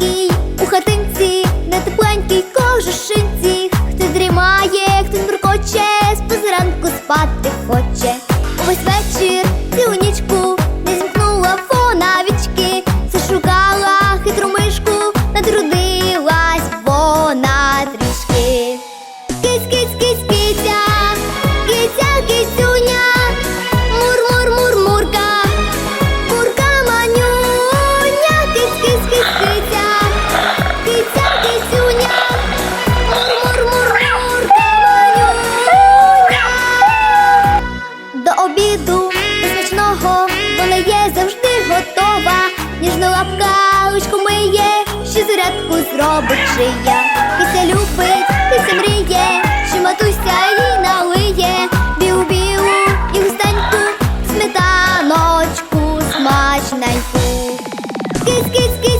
маленький у хатинці, на тепленькій кожушинці. хто дрімає, хто буркоче, з позаранку спати зарядку зробить шия. Кися любить, кися мріє, що матуся їй налиє. Біу-біу і густеньку, сметаночку смачненьку. Киць,